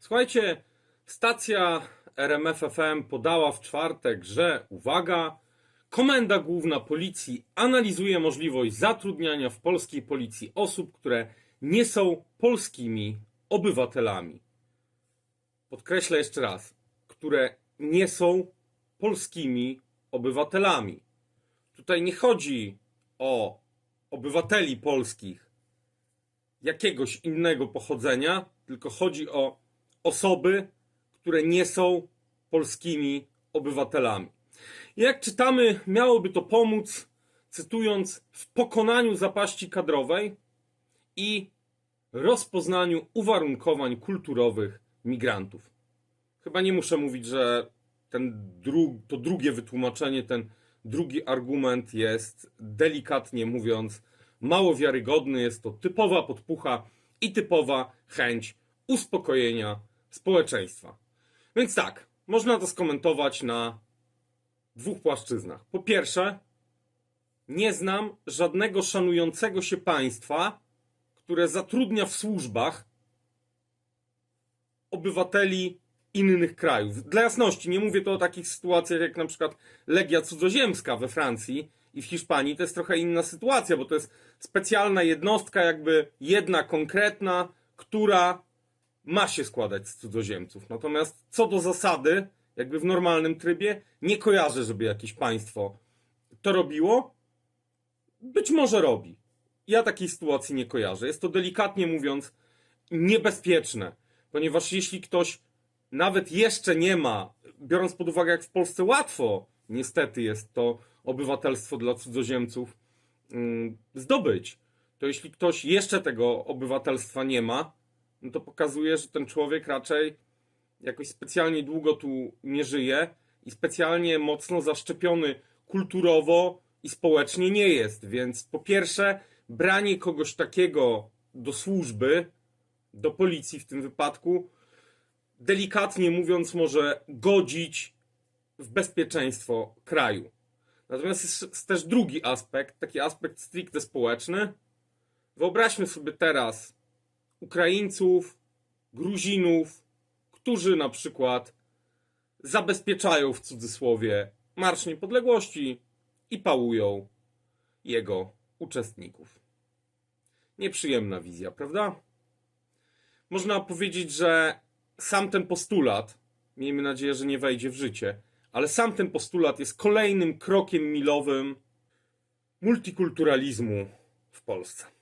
Słuchajcie, stacja RMF FM podała w czwartek, że uwaga, Komenda Główna Policji analizuje możliwość zatrudniania w polskiej policji osób, które nie są polskimi obywatelami. Podkreślę jeszcze raz, które nie są polskimi obywatelami. Tutaj nie chodzi o obywateli polskich jakiegoś innego pochodzenia, tylko chodzi o osoby, które nie są polskimi obywatelami. Jak czytamy, miałoby to pomóc, cytując, w pokonaniu zapaści kadrowej i rozpoznaniu uwarunkowań kulturowych migrantów. Chyba nie muszę mówić, że ten dru- to drugie wytłumaczenie, ten drugi argument jest delikatnie mówiąc mało wiarygodny. Jest to typowa podpucha i typowa chęć uspokojenia społeczeństwa. Więc tak, można to skomentować na dwóch płaszczyznach. Po pierwsze, nie znam żadnego szanującego się państwa, które zatrudnia w służbach obywateli innych krajów. Dla jasności, nie mówię to o takich sytuacjach jak na przykład Legia Cudzoziemska we Francji i w Hiszpanii. To jest trochę inna sytuacja, bo to jest specjalna jednostka, jakby jedna konkretna, która ma się składać z cudzoziemców. Natomiast co do zasady, jakby w normalnym trybie, nie kojarzę, żeby jakieś państwo to robiło. Być może robi. Ja takiej sytuacji nie kojarzę. Jest to delikatnie mówiąc niebezpieczne, ponieważ jeśli ktoś nawet jeszcze nie ma, biorąc pod uwagę, jak w Polsce łatwo niestety jest to obywatelstwo dla cudzoziemców mm, zdobyć, to jeśli ktoś jeszcze tego obywatelstwa nie ma, no to pokazuje, że ten człowiek raczej jakoś specjalnie długo tu nie żyje i specjalnie mocno zaszczepiony kulturowo i społecznie nie jest. Więc po pierwsze, branie kogoś takiego do służby, do policji w tym wypadku, delikatnie mówiąc, może godzić w bezpieczeństwo kraju. Natomiast jest, też drugi aspekt, taki aspekt stricte społeczny. Wyobraźmy sobie teraz Ukraińców, Gruzinów, którzy na przykład zabezpieczają w cudzysłowie Marsz Niepodległości i pałują jego uczestników. Nieprzyjemna wizja, prawda? Można powiedzieć, że sam ten postulat, miejmy nadzieję, że nie wejdzie w życie, ale sam ten postulat jest kolejnym krokiem milowym multikulturalizmu w Polsce.